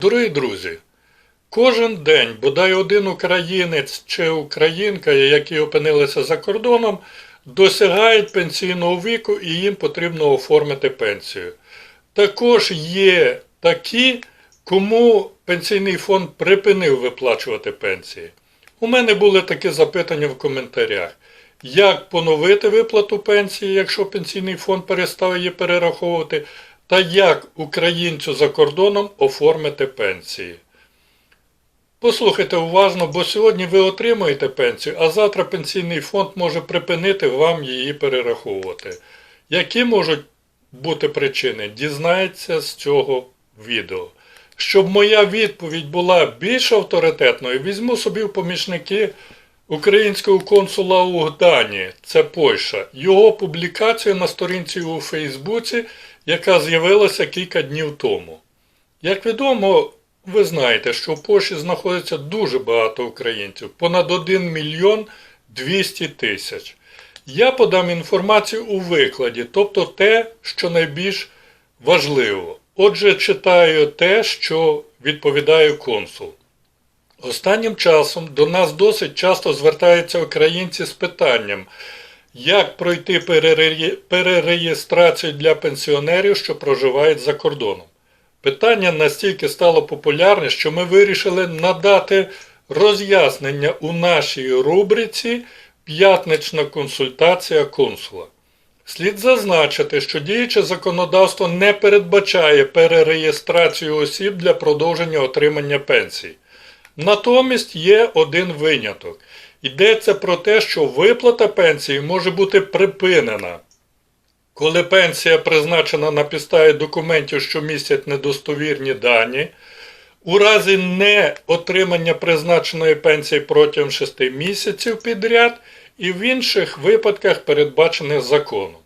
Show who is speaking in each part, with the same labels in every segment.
Speaker 1: Дорогі друзі, кожен день бодай один українець чи українка, які опинилися за кордоном, досягають пенсійного віку і їм потрібно оформити пенсію. Також є такі, кому пенсійний фонд припинив виплачувати пенсії. У мене були такі запитання в коментарях. Як поновити виплату пенсії, якщо пенсійний фонд перестав її перераховувати, та як українцю за кордоном оформити пенсії. Послухайте уважно, бо сьогодні ви отримуєте пенсію, а завтра пенсійний фонд може припинити вам її перераховувати. Які можуть бути причини? Дізнається з цього відео. Щоб моя відповідь була більш авторитетною, візьму собі в помічники українського консула у Гдані, це Польща, його публікацію на сторінці у Фейсбуці, яка з'явилася кілька днів тому. Як відомо, ви знаєте, що в Польщі знаходиться дуже багато українців, понад 1 мільйон 200 тисяч. Я подам інформацію у викладі, тобто те, що найбільш важливо. Отже, читаю те, що відповідає консул. Останнім часом до нас досить часто звертаються українці з питанням, як пройти перереєстрацію для пенсіонерів, що проживають за кордоном. Питання настільки стало популярне, що ми вирішили надати роз'яснення у нашій рубриці П'ятнична консультація консула. Слід зазначити, що діюче законодавство не передбачає перереєстрацію осіб для продовження отримання пенсій. Натомість є один виняток. Йдеться про те, що виплата пенсії може бути припинена. Коли пенсія призначена на підставі документів, що містять недостовірні дані, у разі не отримання призначеної пенсії протягом 6 місяців підряд і в інших випадках, передбачених законом.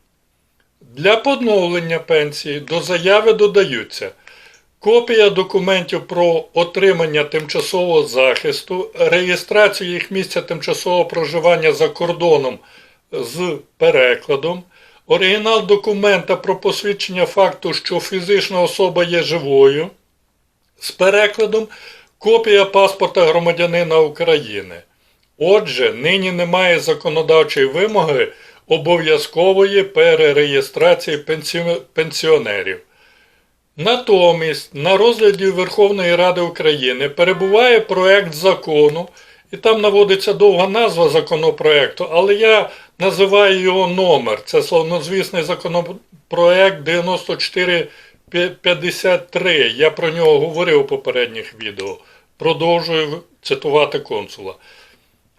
Speaker 1: Для поновлення пенсії до заяви додаються копія документів про отримання тимчасового захисту, реєстрацію їх місця тимчасового проживання за кордоном з перекладом, оригінал документа про посвідчення факту, що фізична особа є живою, з перекладом, копія паспорта громадянина України. Отже, нині немає законодавчої вимоги обов'язкової перереєстрації пенсіонерів. Натомість на розгляді Верховної Ради України перебуває проект закону, і там наводиться довга назва законопроекту, але я називаю його номер. Це славнозвісний законопроект 9453. Я про нього говорив у попередніх відео. Продовжую цитувати консула.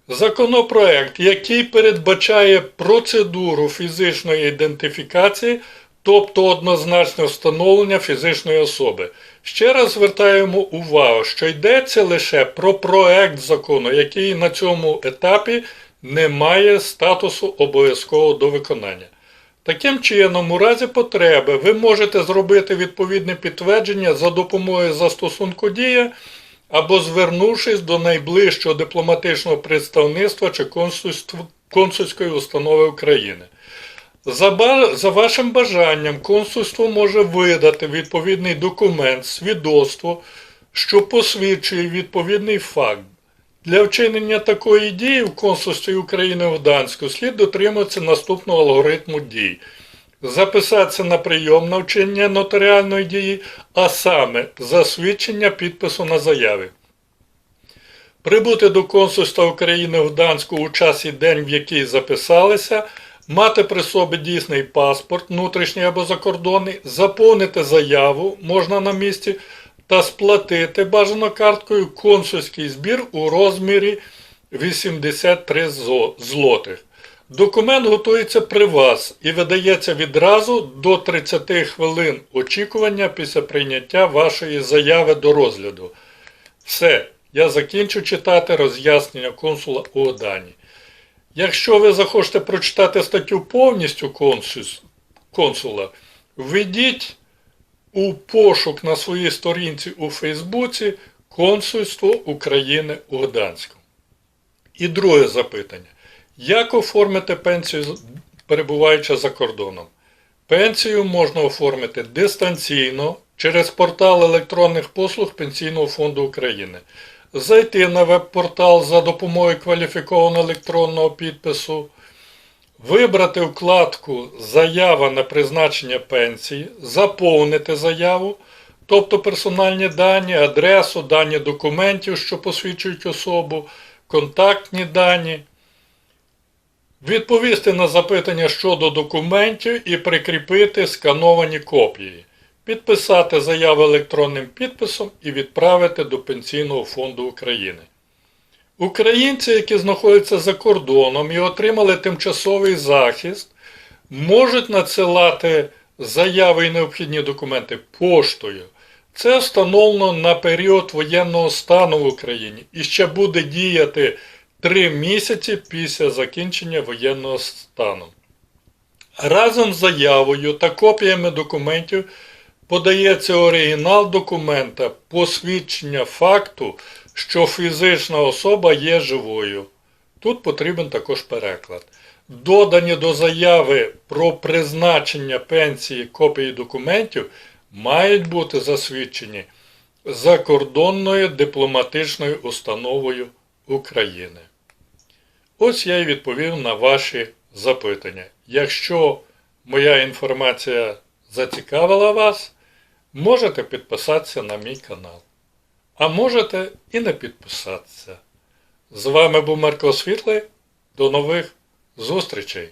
Speaker 1: Законопроект, який передбачає процедуру фізичної ідентифікації, тобто однозначне встановлення фізичної особи. Ще раз звертаємо увагу, що йдеться лише про проект закону, який на цьому етапі не має статусу обов'язкового до виконання. Таким чином, у разі потреби ви можете зробити відповідне підтвердження за допомогою застосунку дія або звернувшись до найближчого дипломатичного представництва чи консульської установи України. За, за вашим бажанням консульство може видати відповідний документ, свідоцтво, що посвідчує відповідний факт. Для вчинення такої дії в консульстві України в Гданську слід дотримуватися наступного алгоритму дій. Записатися на прийом на вчинення нотаріальної дії, а саме засвідчення підпису на заяві. Прибути до консульства України в Гданську у час і день, в який записалися, мати при собі дійсний паспорт, внутрішній або закордонний, заповнити заяву можна на місці та сплатити бажано карткою консульський збір у розмірі 83 злотих. Документ готується при вас і видається відразу до 30 хвилин очікування після прийняття вашої заяви до розгляду. Все, я закінчу читати роз'яснення консула у Одані. Якщо ви захочете прочитати статтю повністю консула, введіть у пошук на своїй сторінці у Фейсбуці Консульство України у Гданську. І друге запитання. Як оформити пенсію, перебуваючи за кордоном? Пенсію можна оформити дистанційно через портал електронних послуг Пенсійного фонду України. Зайти на веб-портал за допомогою кваліфікованого електронного підпису, вибрати вкладку Заява на призначення пенсії, заповнити заяву, тобто персональні дані, адресу, дані документів, що посвідчують особу, контактні дані, відповісти на запитання щодо документів і прикріпити скановані копії, підписати заяву електронним підписом і відправити до Пенсійного фонду України. Українці, які знаходяться за кордоном і отримали тимчасовий захист, можуть надсилати заяви і необхідні документи поштою. Це встановлено на період воєнного стану в Україні і ще буде діяти 3 місяці після закінчення воєнного стану. Разом з заявою та копіями документів подається оригінал документа посвідчення факту, що фізична особа є живою. Тут потрібен також переклад. Додані до заяви про призначення пенсії копії документів мають бути засвідчені закордонною дипломатичною установою України. Ось я і відповів на ваші запитання. Якщо моя інформація зацікавила вас, можете підписатися на мій канал. А можете і не підписатися. З вами був Марко Світлий. До нових зустрічей!